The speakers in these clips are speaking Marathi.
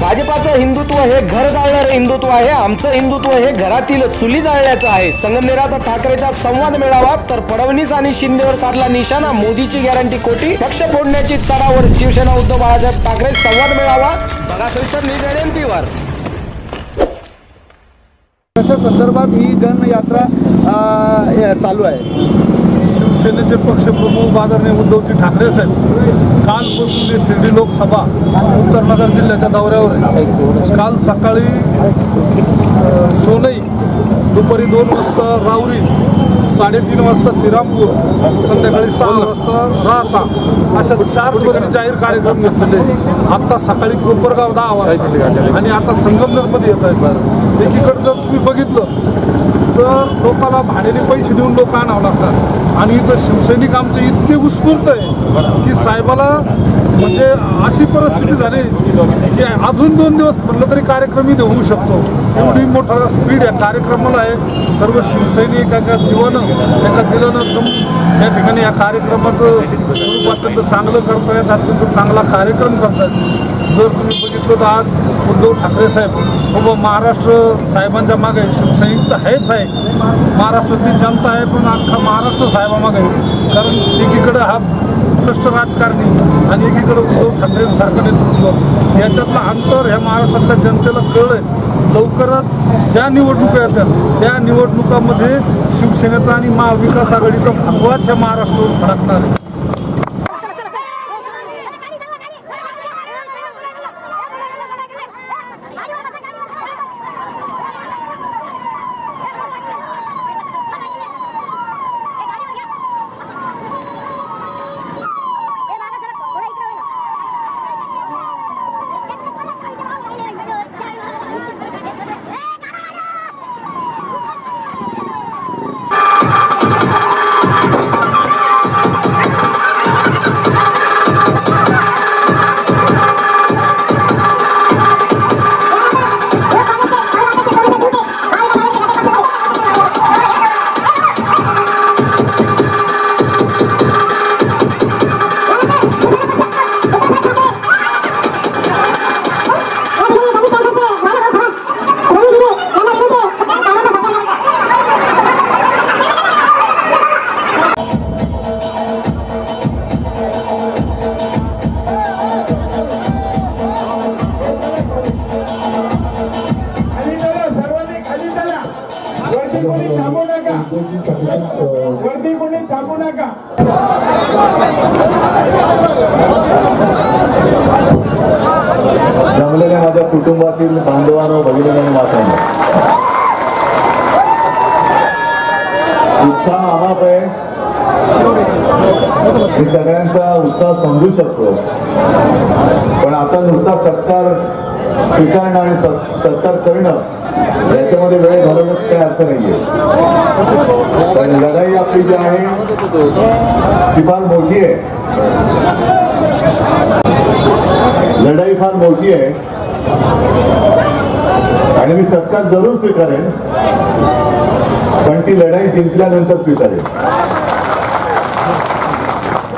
भाजपाचं हिंदुत्व हे घर जाळणारं हिंदुत्व आहे आमचं हिंदुत्व हे घरातील चुली जाळण्याचं आहे. संगमनेरात ठाकरेचा संवाद मिळावा तर फडणवीस आणि शिंदेवर साधला निशाणा मोदीची गॅरंटी खोटी पक्ष फोडण्याची चढावर शिवसेना उद्धव बाळासाहेब ठाकरे संवाद मिळावा. बघा सविस्तर न्यूज एन एम कशा संदर्भात ही जनयात्रा चालू आहे. शिवसेनेचे पक्षप्रमुख आदरणीय उद्धवजी ठाकरे साहेब कालपासून ते शिर्डी लोकसभा उत्तरनगर जिल्ह्याच्या दौऱ्यावर आहे. काल सकाळी सोनई दुपारी दोन वाजता राऊरी साडेतीन वाजता श्रीरामपूर संध्याकाळी सहा वाजता राहता. अशा चार ठिकाणी जाहीर कार्यक्रम घेतलेले आत्ता सकाळी कोपरगाव दहा वाजता. आणि आता संगमनेरमध्ये येत आहेत. एकीकडे जर तुम्ही बघितलं तर लोकांना भाड्याने पैसे देऊन लोक आणावं लागतात. आणि इथं शिवसैनिक आमचे इतके उत्स्फूर्त आहे की साहेबाला म्हणजे अशी परिस्थिती झाली की अजून दोन दिवस म्हटलं तरी कार्यक्रमही होऊ शकतो. एवढी मोठा स्पीड या कार्यक्रमाला आहे. सर्व शिवसैनिक एका जीवानं एका दिलानं या ठिकाणी या कार्यक्रमाचं स्वरूप अत्यंत चांगलं करतायत अत्यंत चांगला कार्यक्रम करतायत. जर तुम्ही बघितलं तर आज उद्धव ठाकरे साहेब बाबा महाराष्ट्र साहेबांच्या मागे शिवसैनिक तर आहेच आहे. महाराष्ट्रातली जनता आहे पण अख्खा महाराष्ट्र साहेबामागे आहे. कारण एकीकडं हा भ्रष्ट राजकारणी आणि एकीकडं उद्धव ठाकरेंसारखं नेतृत्व. याच्यातलं अंतर ह्या महाराष्ट्रातल्या जनतेला कळलं लवकरच ज्या निवडणुका येतात त्या निवडणुकामध्ये शिवसेनेचा आणि महाविकास आघाडीचा भगवाच ह्या महाराष्ट्रावर फडकणार आहे. बांधवांनो भगिनींनो उत्साह आला आहे. मी सगळ्यांचा उत्साह समजू शकतो. पण आता नुसता सत्कार स्वीकारणं आणि सत्कार करणं याच्यामध्ये वेळ घालवण्यात काही अर्थ नाहीये. पण लढाई आपली जी आहे ती फार मोठी आहे. लढाई फार मोठी आहे. आणि मी सत्कार जरूर स्वीकारेन. पण ती लढाई जिंकल्यानंतर स्वीकारेन.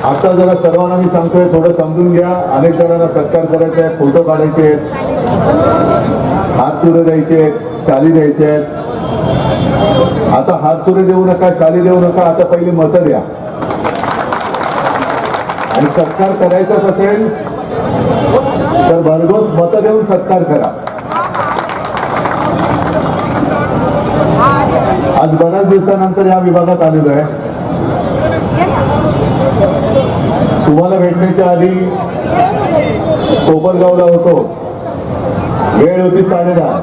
आता जरा सर्वांना मी सांगतोय थोडं समजून घ्या. अनेक जणांना सत्कार करायचे आहेत फोटो काढायचे आहेत हात तुरे द्यायचे आहेत शाली द्यायचे आहेत. आता हात तुरे देऊ नका शाली देऊ नका आता पहिले मतं द्या. आणि सत्कार करायचाच असेल तर भरघोस मतं देऊन सत्कार करा. आज बऱ्याच दिवसानंतर या विभागात आलेलो आहे. तुम्हाला भेटण्याच्या आधी कोपरगावला होतो. वेळ होती साडेदहा.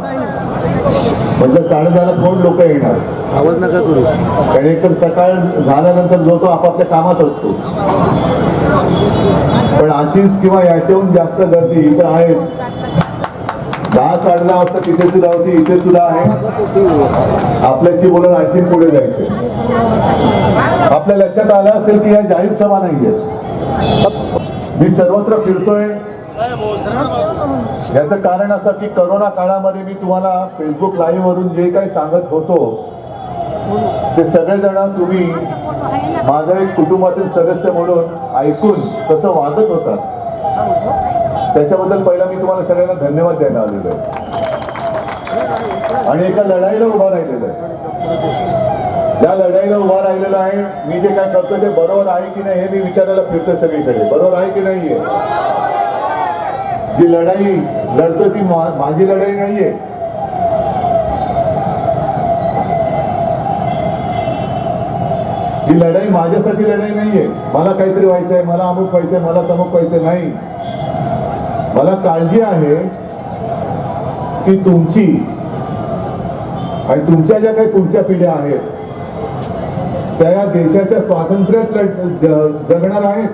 म्हटलं साडेदहाला कोण लोक येणार. आवाज नका करू. कारण एकतर सकाळ झाल्यानंतर जो तो आपापल्या कामात असतो. पण अशीच किंवा याच्याहून जास्त गर्दी इथं आहे दहा साडे वाजता तिथे सुद्धा होती इथे सुद्धा आहे. आपल्याशी बोलून आणखी पुढे जायचे. आपल्या लक्षात आलं असेल की या जाहीर सभा नाहीये. मी सर्वत्र फिरतोय. याचं कारण असं की करोना काळामध्ये मी तुम्हाला फेसबुक लाईव्ह वरून जे काही सांगत होतो ते सगळेजण तुम्ही माझं एक कुटुंबातील सदस्य म्हणून ऐकून तसं वागत होता. त्याच्याबद्दल पहिला मी तुम्हाला सगळ्यांना धन्यवाद द्यायला आलेलो आहे. आणि एका लढाईला उभा राहिलेलं आहे. या लढाईला उभा राहिलेला आहे. मी जे काय करतो ते बरोबर आहे की नाही हे मी विचारायला फिरतोय सगळीकडे. बरोबर आहे की नाहीये? जी लढाई लढतो ती माझी लढाई नाहीये. ही लढाई माझ्यासाठी लढाई नाहीये. मला काहीतरी व्हायचंय मला अमुक व्हायचंय मला तमुक व्हायचं नाही. मला काळजी आहे की तुमची आणि तुमच्या ज्या काही पुढच्या पिढ्या आहेत त्या या देशाच्या स्वातंत्र्यात जगणार आहेत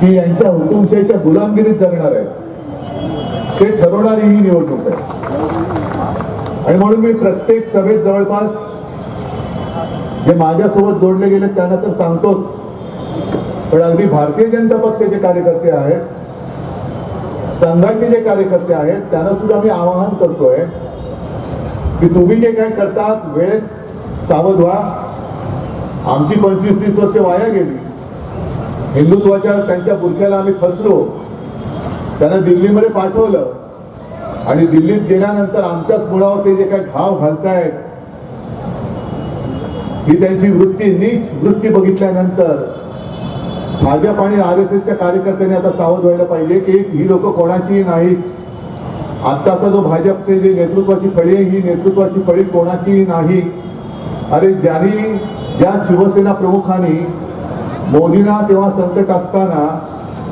की यांच्या हुकुमशाहीच्या गुलामगिरीत जगणार आहेत. ते ठरवणारी ही निवडणूक आहे. आणि म्हणून मी प्रत्येक सभेत जवळपास जे माझ्यासोबत जोडले गेले त्यांना तर सांगतोच. पण अगदी भारतीय जनता पक्षाचे कार्यकर्ते आहेत. संघाचे जे कार्यकर्ते आहेत त्यांना सुद्धा मी आवाहन करतोय की तुम्ही जे काय करतात वेळेस सावध व्हा. आमची पंचवीस तीस वर्ष वाया गेली. हिंदुत्वाच्या त्यांच्या बुरख्याला आम्ही फसलो. त्यांना दिल्लीमध्ये पाठवलं. आणि दिल्लीत गेल्यानंतर आमच्याच मुळावर ते जे काय घाव घालतायत ही त्यांची वृत्ती नीच वृत्ती बघितल्यानंतर भाजप आणि आर एस एसच्या कार्यकर्त्यांनी आता सावध व्हायला पाहिजे की ही लोक कोणाची नाही. आत्ताचा जो भाजपचे जे नेतृत्वाची फळी आहे ही नेतृत्वाची फळी कोणाची नाही. अरे ज्यांनी ज्या शिवसेना प्रमुखांनी मोदींना तेव्हा संकट असताना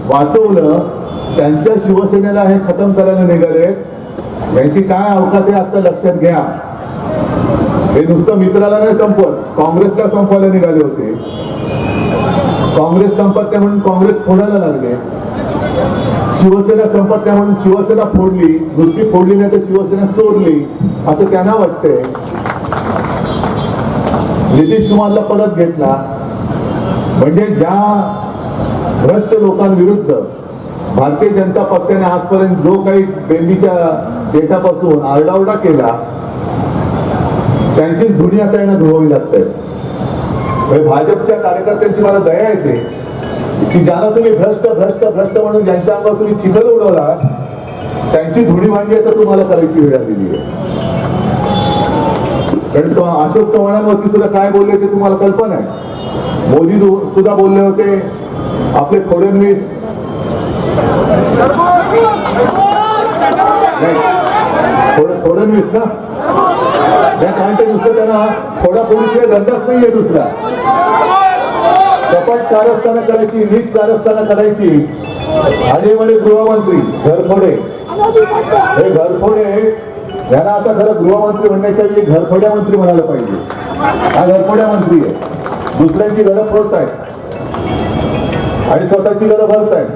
वाचवलं त्यांच्या शिवसेनेला हे खतम करायला निघाले. यांची काय अवकात आहे आता लक्षात घ्या. हे नुसतं मित्राला नाही संपत काँग्रेसला संपवायला निघाले होते. काँग्रेस संपत्त्या म्हणून काँग्रेस फोडायला लागले. शिवसेना संपत्त्या म्हणून शिवसेना फोडली. नुसती फोडली नाही तर शिवसेना चोरली. असं त्यांना वाटतंय. नितीश कुमारला परत घेतला. म्हणजे ज्या भ्रष्ट लोकांविरुद्ध भारतीय जनता पक्षाने आजपर्यंत जो काही बेंबीच्या डेटापासून आरडाओरडा केला त्यांचीच धुणी आता यांना धुवावी लागते. भाजपच्या कार्यकर्त्यांची मला दया येते. की ज्यांना तुम्ही भ्रष्ट भ्रष्ट भ्रष्ट म्हणून ज्यांच्या अंगावर तुम्ही चिखल उडवला त्यांची धुणी भांडी आता तुम्हाला करायची वेळ आलेली आहे. कारण अशोक चव्हाणांवरती सुद्धा काय बोलले ते तुम्हाला कल्पना आहे. मोदी सुद्धा बोलले होते आपले फडणवीस फडणवीस ना? या कारण ते नुसतं त्यांना फोडाफोडीशिवाय धंदाच नाहीये दुसरा. कपट कारस्थानं करायची नीच कारस्थानं करायची. आणि म्हणजे गृहमंत्री घरफोडे. हे घरफोडे यांना आता खरं गृहमंत्री म्हणण्याच्या घरफोड्या मंत्री म्हणायला पाहिजे. हा घरफोड्या मंत्री आहे. दुसऱ्यांची घरं फोडतायत. आणि स्वतःची घरं भरतायत.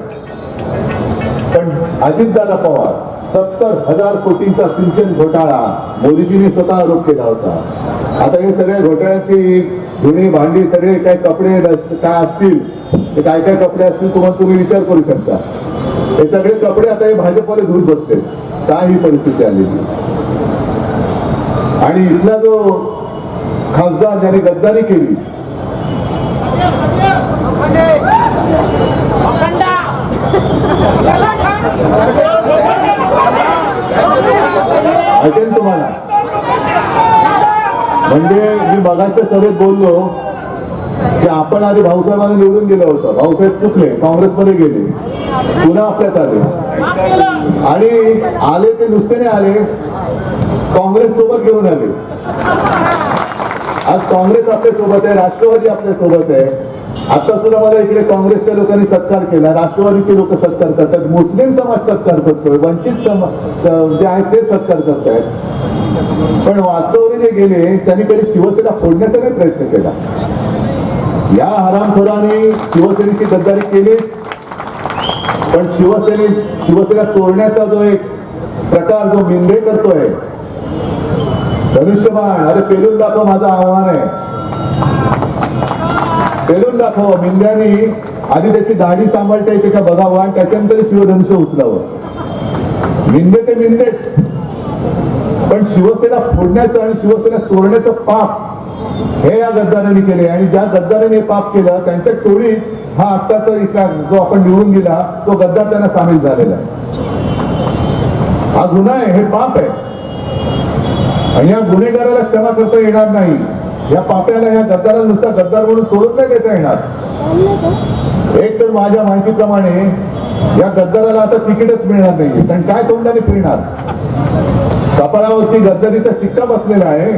पण अजितदादा पवार सत्तर हजार कोटींचा सिंचन घोटाळा. मोदीजींनी स्वतः आरोप केला होता. आता हे सगळ्या घोटाळ्याची धुणी भांडी सगळे काय कपडे काय असतील ते काय काय कपडे असतील तुम्हाला तुम्ही विचार करू शकता. हे सगळे कपडे आता हे भाजपला धुत बसते काय ही परिस्थिती आलेली? आणि इथला जो खासदार ज्याने गद्दारी केली ऐकेल तुम्हाला म्हणजे मी मगाच्या सभेत बोललो की आपण आधी भाऊसाहेबांना निवडून गेलो होतो. भाऊसाहेब चुकले काँग्रेसमध्ये गेले. पुन्हा आपल्यात आले. आणि आले ते नुसते नाही आले काँग्रेस सोबत घेऊन आले. आज काँग्रेस आपल्यासोबत आहे राष्ट्रवादी आपल्यासोबत आहे. आता सुद्धा मला इकडे काँग्रेसच्या लोकांनी सत्कार केला. राष्ट्रवादीचे लोक सत्कार करतात. मुस्लिम समाज सत्कार करतोय वंचित समाज जे आहेत ते सत्कार करतायत. पण वाचव जे गेले त्यांनी कधी शिवसेना फोडण्याचा नाही प्रयत्न केला. या हरामखोराने शिवसेनेची गद्दारी केली. पण शिवसेने शिवसेना चोरण्याचा जो एक प्रकार जो मिंदे करतोय धनुष्यबाण अरे पेलून दाखव माझं आव्हान आहे. पेलून दाखव मिंद्यानी आधी त्याची दाढी सांभाळता येते का बघावं आणि त्याच्यानंतर शिवधनुष्य उचलावं. मिंदे ते मिंदेच. पण शिवसेना फोडण्याचं आणि शिवसेना चोरण्याचं पाप हे या गद्दारांनी केले आणि ज्या गद्दारांनी पाप केलं त्यांच्या टोळीत हा आत्ताचा इथला जो आपण निवडून दिला तो गद्दार त्यांना सामील झालेला आहे. हा गुन्हा आहे हे पाप आहे. आणि या गुन्हेगाराला क्षमा करता येणार नाही. या पाप्याला या गद्दाराला नुसता गद्दार म्हणून सोडून नाही देता येणार. एक तर माझ्या माहितीप्रमाणे या गद्दाराला आता तिकीटच मिळणार नाही कारण काय तोंडाने फिरणार? कपाळावरती गद्दारीचा शिक्का बसलेला आहे.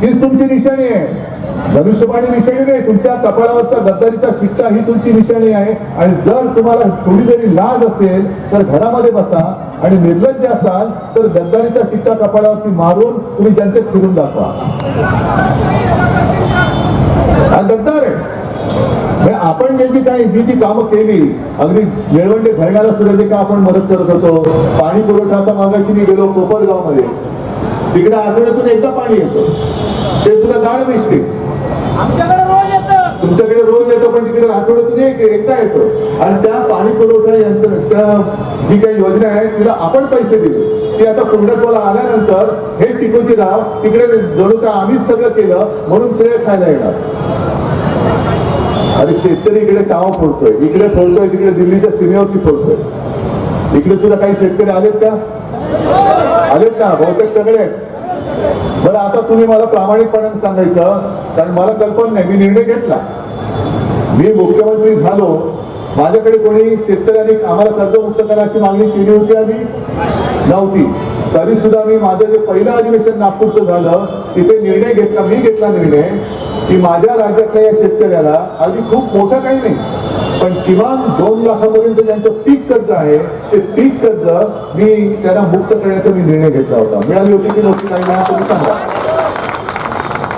हीच तुमची निशाणी आहे. धनुष्यबाणी निशाणी नाही. तुमच्या कपाळावरचा गद्दारीचा शिक्का ही तुमची निशाणी आहे. आणि जर तुम्हाला थोडी जरी लाज असेल तर घरामध्ये बसा. आणि निर्लज्ज असाल तर गद्दारीचा शिक्का कपाळावरती मारून तुम्ही जनतेत फिरून दाखवा हा गद्दार आहे म्हणजे आपण नेमकी काय जी जी कामं केली? अगदी निळवंडे धरणाला सुद्धा जे काय आपण मदत करत होतो? पाणी पुरवठा आता मागाशी मी गेलो कोपरगावमध्ये तिकडे आठवड्यातून एकदा पाणी येतं. ते सुद्धा गाळ मिश्री येतं. तुमच्याकडे रोज येतो पण तिकडे आठवड्यातून एक एकदा येतो. आणि त्या पाणी पुरवठा यंत्र त्या जी काही योजना आहे तिला आपण पैसे दिले. ती आता पूर्णत्वाला आल्यानंतर हे टिकोजी राव तिकडे जणू का आम्हीच सगळं केलं म्हणून श्रेय खायला येणार. अरे शेतकरी इकडे काव फोडतोय. इकडे फोडतोय तिकडे दिल्लीच्या सीमेवरती फोडतोय. इकडे सुद्धा काही शेतकरी आलेत का? आलेत का? बहुतेक सगळे बरं आता तुम्ही मला प्रामाणिकपणाने सांगायचं कारण मला कल्पना नाही. मी निर्णय घेतला. मी मुख्यमंत्री झालो. माझ्याकडे कोणी शेतकऱ्यांनी आम्हाला कर्जमुक्त करा अशी मागणी केली होती आधी? नव्हती. तरी सुद्धा मी माझं जे पहिलं अधिवेशन नागपूरचं झालं तिथे निर्णय घेतला. मी घेतला निर्णय. की माझ्या राज्यातल्या या शेतकऱ्याला अगदी खूप मोठं काही नाही पण किमान दोन लाखापर्यंत ज्यांचं पीक कर्ज आहे ते पीक कर्ज मी त्यांना मुक्त करण्याचा मी निर्णय घेतला होता. मिळाली होती की नव्हती काही मला तुम्ही सांगा.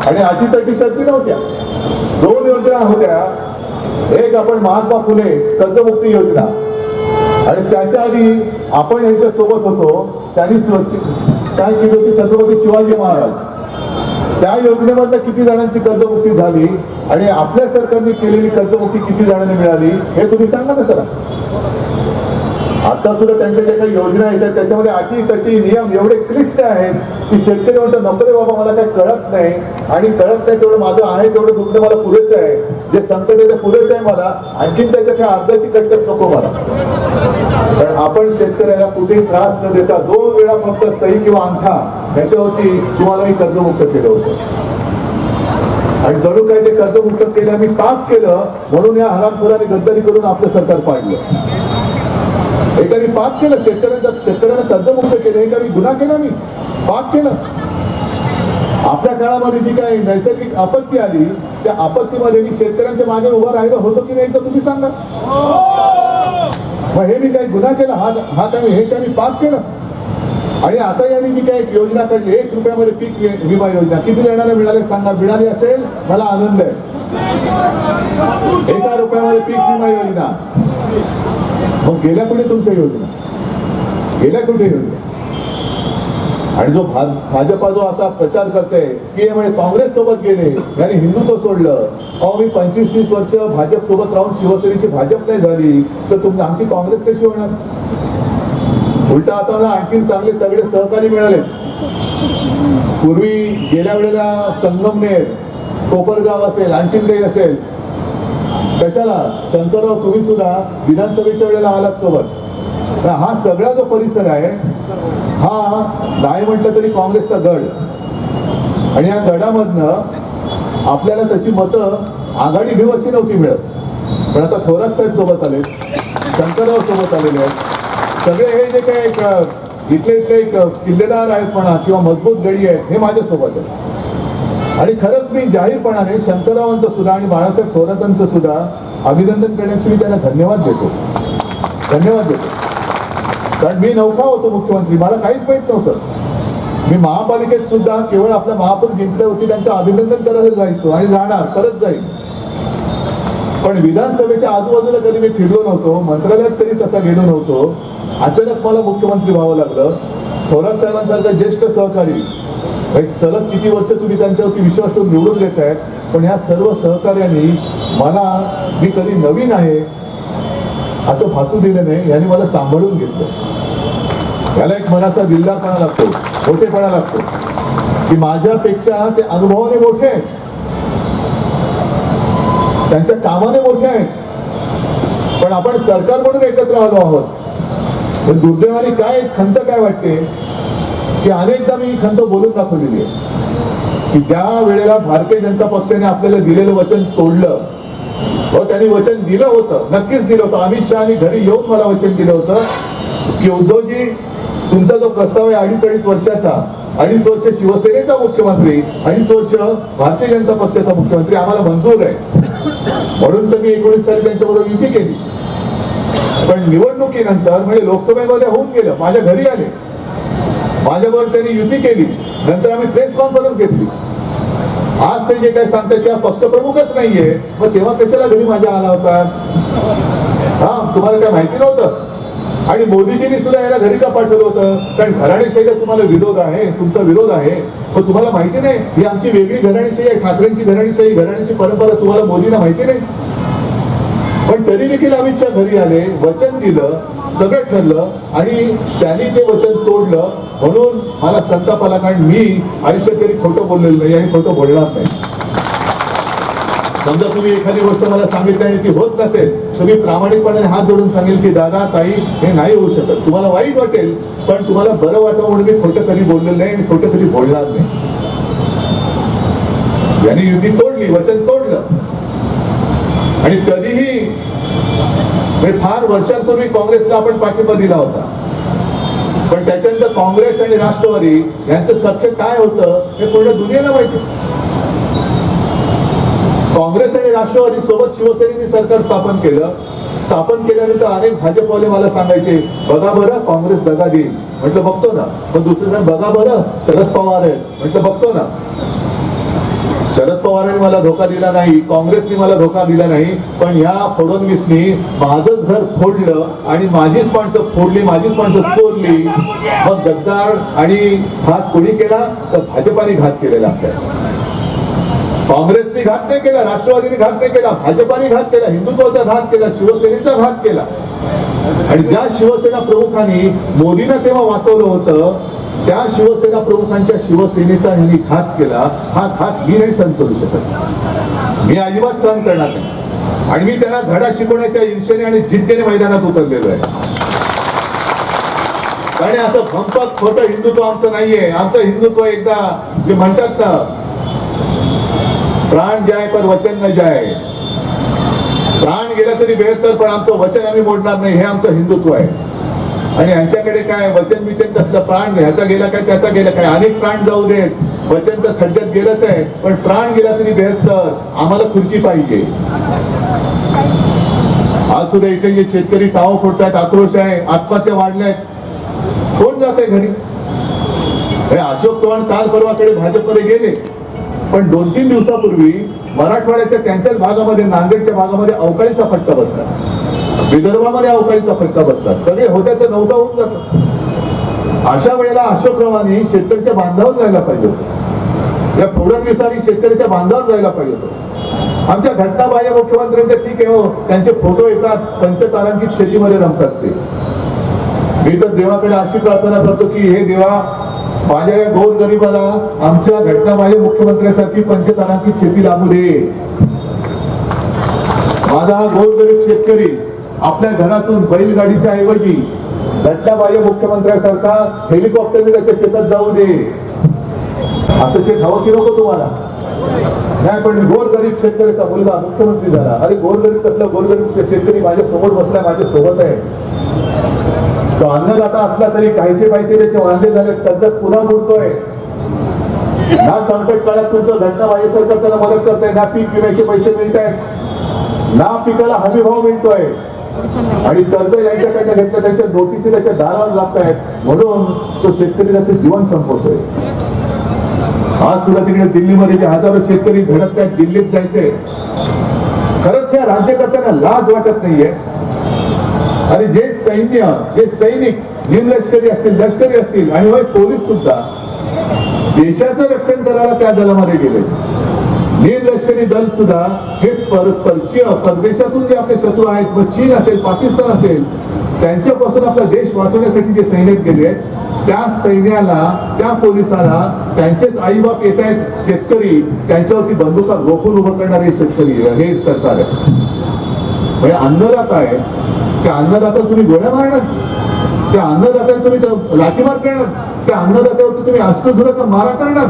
आणि अटीतटी शर्ती नव्हत्या. दोन योजना होत्या. एक आपण महात्मा फुले कर्जमुक्ती योजना. आणि त्याच्या आधी आपण यांच्या सोबत होतो. त्यांनी काय केली होती? छत्रपती शिवाजी महाराज. त्या योजनेमधनं किती जणांची कर्जमुक्ती झाली आणि आपल्या सरकारने केलेली कर्जमुक्ती किती जणांना मिळाली हे तुम्ही सांगा ना सर. आता सुद्धा त्यांच्या ज्या काही योजना आहेत त्याच्यामध्ये अटी तटी नियम एवढे क्लिष्ट आहेत की शेतकरी म्हणतो नको बाबा मला काही कळत नाही. आणि कळत नाही तेवढं माझं आहे तेवढं दुखणं मला पुरेसं आहे. जे संकट आहे ते पुरेसं आहे मला. आणखीन त्याच्या काही अर्धाची कटकट नको मला. कारण आपण शेतकऱ्याला कुठेही त्रास न देता दोन वेळा फक्त सही किंवा अंगठा याच्यावरती तुम्हाला मी कर्जमुक्त केलं होतं. आणि जणू काही ते कर्जमुक्त केलं मी पाप केलं म्हणून या हरामखोराने गद्दारी करून आपलं सरकार पाडलं. एकाने पाप केलं शेतकऱ्यांचा शेतकऱ्यांना कर्जमुक्त केलं एकाने गुन्हा केला मी पाप केलं. आपल्या काळामध्ये जी काही नैसर्गिक आपत्ती आली त्या आपत्तीमध्ये मी शेतकऱ्यांच्या मागे उभं राहिलं होतो की नाही तर तुम्ही सांगा. मग हे मी काही गुन्हा केला हा हा काही हे काही पाप केलं. आणि आता यांनी जी काही योजना काढली एक रुपयामध्ये पीक विमा योजना किती जणांना मिळाले सांगा. मिळाली असेल मला आनंद आहे. एका रुपयामध्ये पीक विमा योजना. मग गेल्या कुठे तुमच्या योजना? गेल्या कुठे योजना? आणि जो भाजपा जो आता प्रचार करते की म्हणजे काँग्रेस सोबत गेले याने हिंदुत्व सोडलं. अहो मी पंचवीस तीस वर्ष भाजप सोबत राहून शिवसेनेची भाजप नाही झाली तर तुमची आमची काँग्रेस कशी होणार? उलटा आता मला आणखीन चांगले तगडे सहकारी मिळाले. पूर्वी गेल्या वेळेला संगमनेर कोपरगाव असेल आणखीन काही असेल कशाला? शंकरराव तुम्ही सुद्धा विधानसभेच्या वेळेला आलात सोबत. तर हा सगळा जो परिसर आहे हा नाही म्हटलं तरी काँग्रेसचा गड. आणि या गडामधनं आपल्याला तशी मतं आघाडी घेऊ अशी नव्हती मिळत. पण आता थोरात साहेब सोबत आले शंकरराव सोबत आलेले आहेत. सगळे हे जे काही एक, इथले इथले एक किल्लेदार आहेत म्हणा किंवा मजबूत गडी आहेत हे माझ्यासोबत आहेत. आणि खरंच मी जाहीरपणाने शंकररावांचं सुद्धा आणि बाळासाहेब थोरातांचं सुद्धा अभिनंदन करण्याची मी त्यांना धन्यवाद देतो. धन्यवाद देतो. कारण मी नौका होतो मुख्यमंत्री मला काहीच माहीत नव्हतं. मी महापालिकेत सुद्धा केवळ आपला महापौर जिंकल्यावरती त्यांचं अभिनंदन करायला जायचो आणि जाणार परत जाईल. पण विधानसभेच्या आजूबाजूला कधी मी फिरलो नव्हतो मंत्रालयात तरी तसा गेलो नव्हतो अचानक मला मुख्यमंत्री व्हावं लागलं. थोरात साहेबांसारखं ज्येष्ठ सहकारी सलग किती वर्ष तुम्ही त्यांच्यावरती विश्वास ठेवून निवडून देत आहेत पण ह्या सर्व सहकार्यांनी मला मी कधी नवीन आहे असं भासू दिलं नाही यांनी मला सांभाळून घेतलं. याला एक मनाचा दिलदारपणा लागतो मोठेपणा लागतो की माझ्यापेक्षा ते अनुभवाने मोठे आहेत. त्यांच्या कामाने मोठे आहेत. पण आपण सरकार म्हणून एकत्र आलो आहोत. पण दुर्दैवाने काय खंत काय वाटते? की अनेकदा मी खंत बोलून दाखवलेली आहे. की ज्या वेळेला भारतीय जनता पक्षाने आपल्याला दिलेलं वचन तोडलं व त्यांनी वचन दिलं होतं नक्कीच दिलं होतं. अमित शहानी घरी येऊन मला वचन दिलं होतं की उद्धवजी तुमचा जो प्रस्ताव आहे अडीच अडीच वर्षाचा अडीच वर्ष शिवसेनेचा मुख्यमंत्री अडीच वर्ष भारतीय जनता पक्षाचा मुख्यमंत्री आम्हाला मंजूर आहे. म्हणून तर मी एकोणीस साली त्यांच्याबरोबर युती केली. पण निवडणुकीनंतर म्हणजे लोकसभेमध्ये होऊन गेलं माझ्या घरी आले. माझ्याबरोबर त्यांनी युती केली. नंतर आम्ही प्रेस कॉन्फरन्स घेतली. आज ते जे काय सांगतात त्या पक्षप्रमुखच नाहीये. मग तेव्हा कशाला घरी माझ्या आला होता? हा तुम्हाला काय माहिती नव्हतं? आणि मोदीजींनी सुद्धा याला घरी का पाठवलं होतं? कारण घराणेशाहीला तुम्हाला विरोध आहे तुमचा विरोध आहे. पण तुम्हाला माहिती नाही? ही आमची वेगळी घराणेशाही आहे ठाकरेंची घराणेशाही घराण्याची परंपरा तुम्हाला मोदींना माहिती नाही. पण तरी देखील अमित घरी आले वचन दिलं सगळं ठरलं आणि त्यांनी ते वचन तोडलं. म्हणून मला संताप आला कारण मी आयुष्यात तरी खोटं बोललेलं नाही आणि खोटं बोलणार नाही. समजा तुम्ही एखादी गोष्ट मला सांगितली आणि ती होत नसेल तुम्ही प्रामाणिकपणे हात जोडून सांगेल की दादा ताई हे नाही होऊ शकत. तुम्हाला वाईट वाटेल पण तुम्हाला बरं वाटावं म्हणून मी खोटं कधी बोललेलं नाही आणि खोटं कधी बोलणार नाही. यांनी युती तोडली वचन तोडलं. आणि म्हणजे फार वर्षांपूर्वी काँग्रेसला आपण पाठिंबा दिला होता. पण त्याच्यानंतर काँग्रेस आणि राष्ट्रवादी यांचं सख्य काय होतं हे पूर्ण दुनियेला माहिती काँग्रेस आणि राष्ट्रवादी सोबत शिवसेनेने सरकार स्थापन केलं. स्थापन केल्यानंतर अनेक भाजपवाले मला सांगायचे बघा बरं काँग्रेस दगा देईल. म्हटलं बघतो ना. पण दुसरे जण बघा बरं शरद पवार आहेत. म्हटलं बघतो ना. शरद पवारांनी मला धोका दिला नाही काँग्रेसने मला धोका दिला नाही पण या फडणवीसनी माझंच घर फोडलं आणि माझीच माणसं फोडली माझीच माणसं चोरली. मग गद्दार आणि घात कोणी केला? तर भाजपाने घात केलेला. काँग्रेसने घात नाही केला राष्ट्रवादीने घात नाही केला भाजपाने घात केला हिंदुत्वाचा घात केला शिवसेनेचा घात केला. आणि ज्या शिवसेना प्रमुखांनी मोदींना तेव्हा वाचवलं होतं त्या शिवसेना प्रमुखांच्या शिवसेनेचा यांनी घात केला हा घात मी नाही सहन करू शकत. मी अजिबात सहन करणार नाही. आणि मी त्यांना धडा शिकवण्याच्या ईर्षेने आणि जिद्दीने मैदानात उतरलेलो आहे. आणि असं भंपक खोटं हिंदुत्व आमचं नाहीये. आमचं हिंदुत्व एकदा जे म्हणतात ना प्राण जाय पण वचन न जाय. प्राण गेला तरी बेहत्तर पण आमचं वचन आम्ही मोडणार नाही हे आमचं हिंदुत्व आहे. आणि यांच्याकडे काय वचन बिचन कसलं प्राण ह्याचा गेला काय त्याचा गेला काय? अनेक प्राण जाऊ देत. वचन तर खड्ड्यात गेलंच आहे पण प्राण गेला तरी बेहतर आम्हाला खुर्ची पाहिजे. आज सुद्धा इथे जे शेतकरी टाव फोडतायत आक्रोश आहे आत्महत्या वाढल्यात. कोण जात आहे घरी अशोक चव्हाण काल परवाकडे भाजपमध्ये गेले. पण दोन तीन दिवसापूर्वी मराठवाड्याच्या त्यांच्याच भागामध्ये नांदेडच्या भागामध्ये अवकाळीचा फटका बसला. विदर्भामध्ये अवकाळीचा फटका बसला सगळे होत्याचं नव्हता होऊन जात. अशा वेळेला अशोकरावांनी शेतकऱ्याच्या बांधावर जायला पाहिजे होतं. या फडणवीसांनी शेतकऱ्याच्या बांधावर जायला पाहिजे होतं. आमच्या घटनाबाह्य मुख्यमंत्र्यांच्या ठीक आहे हो. त्यांचे फोटो येतात पंचतारांकित शेतीमध्ये रमतात ते. मी तर देवाकडे अशी प्रार्थना करतो की हे देवा माझ्या या गोर गरीबाला आमच्या घटनाबाह्य मुख्यमंत्र्यासाठी पंचतारांकित शेती लागू दे. माझा हा गोरगरीब शेतकरी आपल्या घरातून बैलगाडीच्या ऐवजी घटनाबाह्य मुख्यमंत्र्यांसारखा हेलिकॉप्टरने त्याच्या शेतात जाऊ दे. असं शेत हवं की नको तुम्हाला? नाही पण गोरगरीब शेतकऱ्याचा मुलगा मुख्यमंत्री झाला. अरे गोरगरीब कसला? गोरगरीब शेतकरी माझ्यासमोर बसलाय माझ्या सोबत आहे. तो अन्नदाता असला तरी काहीचे पाहिजे त्याचे वांदे झाले त्यांचा पुन्हा बुडतोय ना संकट काळात तुमचं घटना बाह्य सरकार त्याला मदत करताय ना पीक विम्याचे पैसे मिळत आहेत ना पिकाला हमी भाव मिळतोय. आणि कर्ज यांच्याकडनं घेतलं त्यांच्या नोटीसी त्याच्या दारावर लागत आहेत म्हणून तो शेतकरी त्याचं जीवन संपवतोय. आज सुद्धा तिकडे दिल्लीमध्ये जे हजारो शेतकरी घडत आहेत दिल्लीत जायचे खरंच या राज्यकर्त्यांना लाज वाटत नाहीये. आणि जे सैन्य जे सैनिक निमलष्करी असतील लष्करी असतील आणि होय पोलीस सुद्धा देशाचं रक्षण करायला त्या दलामध्ये गेले निमलष्करी दल सुद्धा हे पर परकीय परदेशातून जे आपले शत्रू आहेत मग चीन असेल पाकिस्तान असेल त्यांच्यापासून आपला देश वाचवण्यासाठी जे सैन्यात गेले त्या सैन्याला त्या पोलिसाला त्यांचेच आईबाप येत आहेत शेतकरी त्यांच्यावरती बंदुका रोखून उभं करणारे शेतकरी हे सरकार आहे. म्हणजे अन्नदाता आहे. त्या अन्नदाता तुम्ही गोळ्या मारणार. त्या अन्नदात्याला तुम्ही लाठीमार करणार. त्या अन्नदात्यावरती तुम्ही अश्रुधुराचा मारा करणार.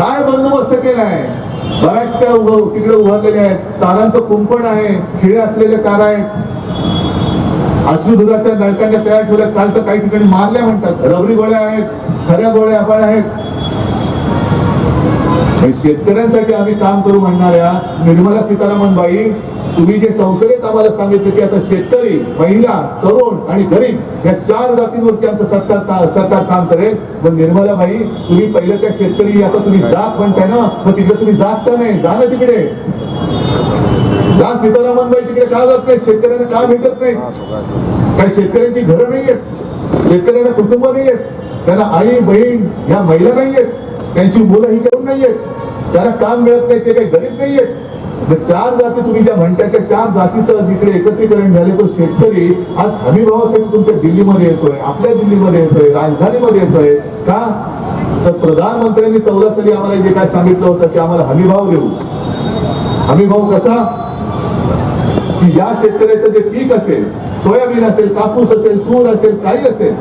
काय बंदोबस्त केलाय? बऱ्याच काय उभं तिकडे उभारलेले आहेत. तारांचं कुंपण आहे. खिळे असलेले तार आहेत. अश्रुधुराच्या नळकांना तयार ठेवल्या काल तर काही ठिकाणी मारल्या म्हणतात. रबरी गोळ्या आहेत. खऱ्या गोळ्या आपण आहेत. शेतकऱ्यांसाठी आम्ही काम करू म्हणणाऱ्या निर्मला सीतारामन बाई तुम्ही जे संसदेत आम्हाला सांगितलं की आता शेतकरी महिला तरुण आणि गरीब या चार जातींवरती आमचं सरकार सरकार काम करेल. मग निर्मलाबाई तुम्ही पहिलं त्या शेतकरी आता तुम्ही जात म्हणताय ना मग तिकडे तुम्ही जात का नाही? जा ना तिकडे. जा सीतारामन बाई तिकडे का जात नाही? शेतकऱ्यांना का भेटत नाही? काही शेतकऱ्यांची घरं नाही आहेत. शेतकऱ्यांना कुटुंब नाही आहेत. त्यांना आई बहीण या महिला नाही आहेत. त्यांची मुलं ही करून नाही आहेत. त्यांना काम मिळत नाही ते काही गरीब नाही आहेत. चार जाती तुम्ही ज्या म्हणताय त्या चार जातीचं जिकडे एकत्रीकरण झाले तो शेतकरी आज हमीभावासाठी तुमच्या दिल्लीमध्ये येतोय आपल्या दिल्लीमध्ये येतोय राजधानीमध्ये येतोय का? तर प्रधानमंत्र्यांनी चौदा साली आम्हाला जे काय सांगितलं होतं की आम्हाला हमीभाव देऊ. हमीभाव कसा? की या शेतकऱ्याचं जे पीक असेल सोयाबीन असेल कापूस असेल तूर असेल काही असेल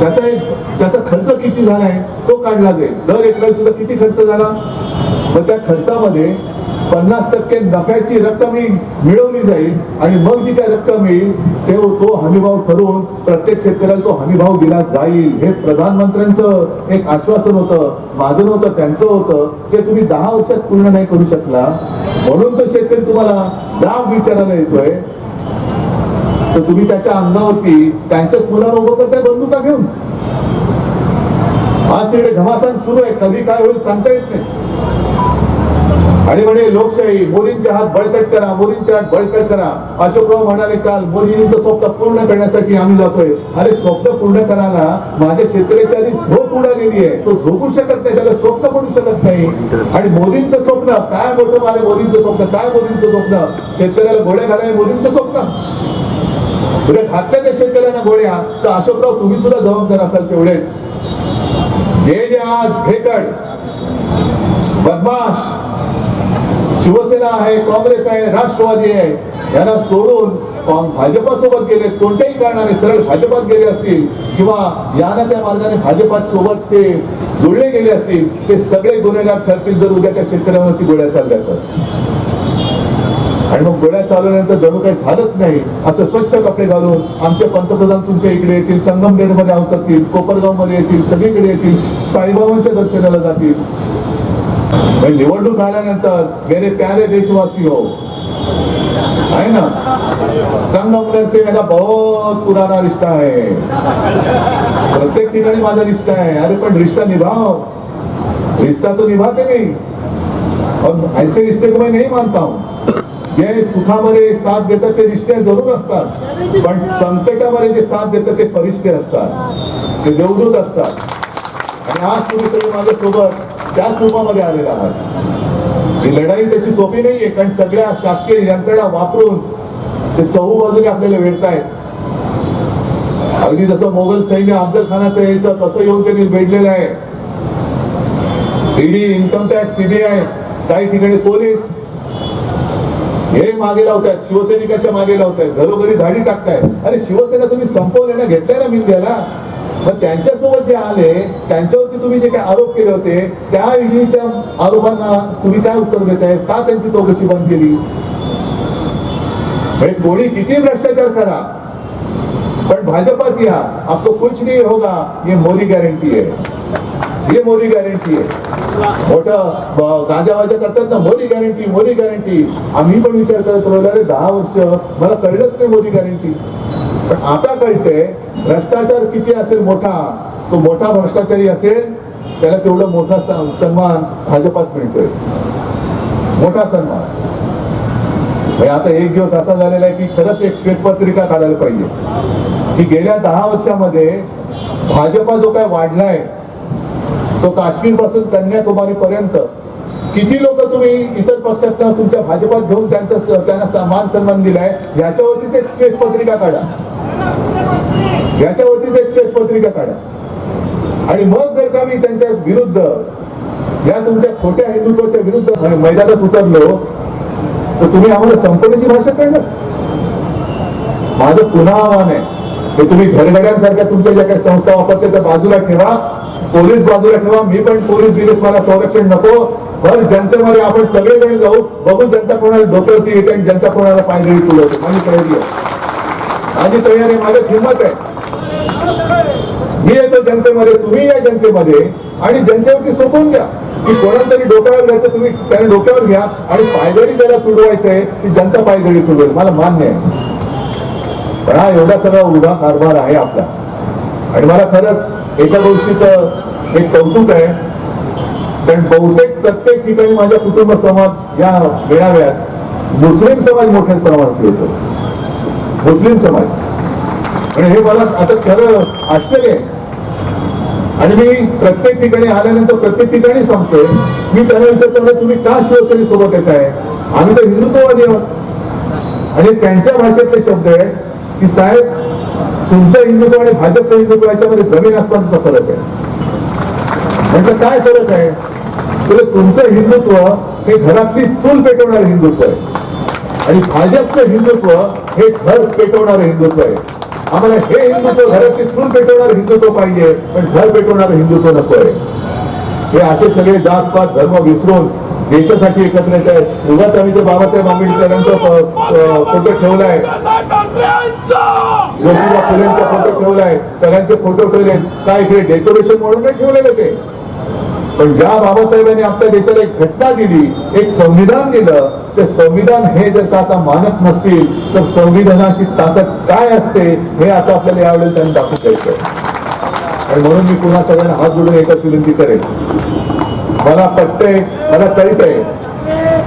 त्याचा एक त्याचा खर्च किती झालाय तो काढला जाईल. दर एकराला तुझा किती खर्च झाला? मग त्या खर्चामध्ये पन्नास टक्के नफ्याची रक्कम ही मिळवली जाईल आणि मग जी काय रक्कम येईल ते तो हमीभाव ठरवून प्रत्येक शेतकऱ्याला तो हमीभाव दिला जाईल. हे प्रधानमंत्र्यांचं एक आश्वासन होतं माझं नव्हतं त्यांचं होतं. ते तुम्ही दहा वर्षात पूर्ण नाही करू शकला. म्हणून तो शेतकरी तुम्हाला जाब विचारायला येतोय. तर तुम्ही त्याच्या अंगावरती त्यांच्याच मुलांना उभं करताय बंदुका घेऊन. आज तिकडे घमासान सुरू आहे. कधी काय होईल सांगता येत नाही. आणि म्हणे लोकशाही मोदींचे हात बळकट करा मोदींचे हात बळकट करा. अशोकराव म्हणाले काल मोदींचं स्वप्न पूर्ण करण्यासाठी आम्ही जातोय. अरे स्वप्न पूर्ण करायला माझ्या शेतकऱ्याच्या आधी झोप उडालेली आहे. तो झोपू शकत नाही त्याला स्वप्न पडू शकत नाही. आणि मोदींचं स्वप्न? काय मोठं मारे मोदींचं स्वप्न? काय मोदींचं स्वप्न? शेतकऱ्याला घोड्या घालाय मोदींचं स्वप्न? उद्या घातल्या त्या शेतकऱ्यांना गोळ्या. तर अशोकराव तुम्ही सुद्धा जबाबदार असाल तेवढेच. जे जे आज भेकड बदमाश शिवसेना आहे काँग्रेस आहे राष्ट्रवादी आहे यांना सोडून भाजपासोबत गेले कोणत्याही कारणाने सरळ भाजपात गेले असतील किंवा यानं त्या मार्गाने भाजपासोबत ते जोडले गेले असतील ते सगळे गुन्हेगार ठरतील जर उद्या त्या शेतकऱ्यांवरती गोळ्या चालल्या तर. आणि मग गोळ्या चालवल्यानंतर जणू काही झालंच नाही असं स्वच्छ कपडे घालून आमचे पंतप्रधान तुमच्या इकडे येतील संगमनेरमध्ये अवतरतील कोपरगावमध्ये येतील सगळीकडे येतील साईबाबांच्या दर्शनाला जातील. निवडणूक आल्यानंतर मेरे प्यारे देशवासी हो है ना संगमनेर से मेरा बहुत पुराना रिश्ता है। प्रत्येक ठिकाणी माझा रिश्ता है। अरे, पण रिश्ता निभाव रिश्ता तो निभाते नहीं। और ऐसे रिश्ते को मैं नहीं मानता हूँ। जे सुखामध्ये साथ देतात, ते रिश्ते ज़रूर असतात. पण संकटामध्ये जे साथ देतात, ते फरिश्ते असतात. ते देवदूत असतात. आणि आज तुम्ही सगळे माझ्या सोबत त्याच रूपामध्ये आलेला आहात. ही लढाई तशी सोपी नाहीये कारण सगळ्या शासकीय यंत्रणा वापरून ते चहू बाजूने आपल्याला वेळतायत अगदी जसं मोगल सैन्य अफजल खानाचं यायचं तसं येऊन त्यांनी वेढलेलं आहे. ईडी इन्कम टॅक्स सीबीआय काही ठिकाणी पोलीस हे मागे लावतायत शिवसैनिकाच्या मागे लावतायत घरोघरी धाडी टाकताय अरे शिवसेना तुम्ही संपवले ना घेतलाय ना मिंद्याला मग त्यांच्यासोबत जे आले त्यांच्यावरती तुम्ही जे काही आरोप केले होते त्या ईडीच्या आरोपांना तुम्ही काय उत्तर देताय? का त्यांची चौकशी बंद केली? म्हणजे कोणी किती भ्रष्टाचार करा पण भाजपा किया आपको कुछ नहीं होगा ये मोदी गॅरंटी आहे ये मोदी गॅरंटी आहे मोठं गाजा वाजा करतात ना मोदी गॅरंटी मोदी गॅरंटी आम्ही पण विचार करत राहिलो अरे दहा वर्ष मला कळलंच नाही मोदी गॅरंटी पण आता कळते भ्रष्टाचार किती असेल मोठा तो मोठा भ्रष्टाचारी असेल त्याला तेवढा मोठा सन्मान भाजपात मिळतोय. मोठा सन्मान. म्हणजे आता एक दिवस असा झालेला आहे की खरंच एक श्वेतपत्रिका काढायला पाहिजे. की गेल्या दहा वर्षामध्ये भाजपा जो काय वाढलाय तो काश्मीरपासून कन्याकुमारी पर्यंत किती लोक तुम्ही इतर पक्षात तुमच्या भाजपात घेऊन त्यांचा त्यांना मान सन्मान दिलाय याच्यावरतीच एक श्वेतपत्रिका काढा. याच्यावरतीच एक श्वेतपत्रिका काढा. आणि मग जर का मी त्यांच्या विरुद्ध या तुमच्या खोट्या हिंदुत्वाच्या विरुद्ध मैदानात उतरलो तर तुम्ही आम्हाला संपवण्याची भाषा करणार? माझं पुन्हा आव्हान आहे की तुम्ही घरगड्यांसारख्या तुमच्या ज्या काही संस्था वापरते त्या बाजूला ठेवा पोलीस बाजूला ठेवा मी पण पोलीस बिलीस मला संरक्षण नको भर जनतेमध्ये आपण सगळेजण जाऊ बघू जनता कोणाला डोक्यावरती येते आणि जनता कोणाला पायदळी तुलवते माझी तयारी आहे. माझी तयारी माझ्यात हिंमत आहे. मी येतो जनतेमध्ये तुम्ही या जनतेमध्ये आणि जनतेवरती सोपवून द्या की कोणाला तरी डोक्यावर घ्यायचं तुम्ही त्याने डोक्यावर घ्या आणि पायदळी त्याला आहे ती जनता पायदळी तुडवेल. मला मान्य आहे. पण हा एवढा सगळा उभा कारभार आहे आपला. आणि मला खरंच एका गोष्टीचं एक कौतुक आहे. कारण बहुतेक प्रत्येक ठिकाणी माझ्या कुटुंब समाज या मेळाव्यात मुस्लिम समाज मोठ्या प्रमाणात येतो. मुस्लिम समाज. आणि हे मला आता खरं आश्चर्य आहे. आणि मी प्रत्येक ठिकाणी आल्यानंतर प्रत्येक ठिकाणी सांगतोय मी त्यांना विचारतो तुम्ही का शिवसेने सोबत येत आहे आम्ही तर हिंदुत्ववादी आहोत. आणि त्यांच्या भाषेतले शब्द आहे की साहेब तुमचं हिंदुत्व आणि भाजपचं हिंदुत्व याच्यामध्ये जमीन आसमानचा फरक आहे. त्यांचा काय फरक आहे? तर तुमचं हिंदुत्व हे घरातली चूल पेटवणारं हिंदुत्व आहे. आणि भाजपचं हिंदुत्व हे घर पेटवणारं हिंदुत्व आहे. आम्हाला हे हिंदुत्व घरातली चूल पेटवणार हिंदुत्व पाहिजे पण घर पेटवणार हिंदुत्व नको आहे हे असे सगळे जात पात धर्म विसरून देशासाठी एकत्र येत आहेत उगाच आम्ही ते बाबासाहेब आंबेडकरांचा फोटो ठेवलाय. ज्योतिबा फुलेंचा फोटो ठेवलाय. सगळ्यांचे फोटो ठेवले काय हे डेकोरेशन म्हणून नाही ठेवलेलं ते? पण ज्या बाबासाहेबांनी आपल्या देशाला एक घटना दिली एक संविधान दिलं ते संविधान हे जर का आता मानत नसतील तर संविधानाची ताकद काय असते हे आता आपल्याला यावेळेला त्यांनी दाखवू द्यायचं आणि म्हणून मी पुन्हा सगळ्यांना हात जोडून एकच विनंती करेन. मला पटतंय मला कळत आहे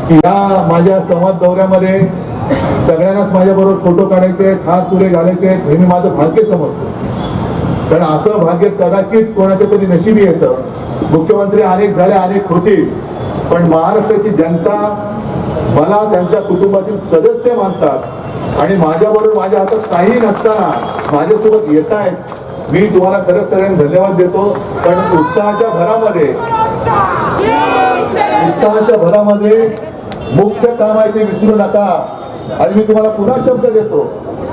की या माझ्या संवाद दौऱ्यामध्ये सगळ्यांनाच माझ्याबरोबर फोटो काढायचे आहेत हात तुरे घालायचे आहेत हे मी माझं भाग्य समजतो. कारण असं भाग्य कदाचित कोणाच्या तरी नशिबी येतं. मुख्यमंत्री अनेक झाले अनेक होतील. पण महाराष्ट्राची जनता मला त्यांच्या कुटुंबातील सदस्य मानतात आणि माझ्याबरोबर माझ्या हातात काही नसताना माझ्यासोबत येत आहेत मी तुम्हाला खरंच सगळ्यांना धन्यवाद देतो. पण उत्साहाच्या भरामध्ये उत्साहाच्या भरामध्ये मुख्य काम आहे ते विसरू नका. आणि मी तुम्हाला पुन्हा शब्द देतो.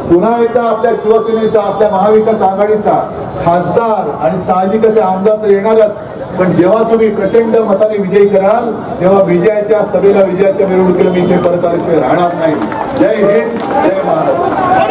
पुन्हा एकदा आपल्या शिवसेनेचा आपल्या महाविकास आघाडीचा खासदार आणि साहजिकचे आमदार तर येणारच. पण जेव्हा तुम्ही प्रचंड मताने विजयी कराल तेव्हा विजयाच्या सभेला विजयाच्या मिरवणुकीला मी इथे परत आल्याशिवाय राहणार नाही. जय हिंद जय महाराष्ट्र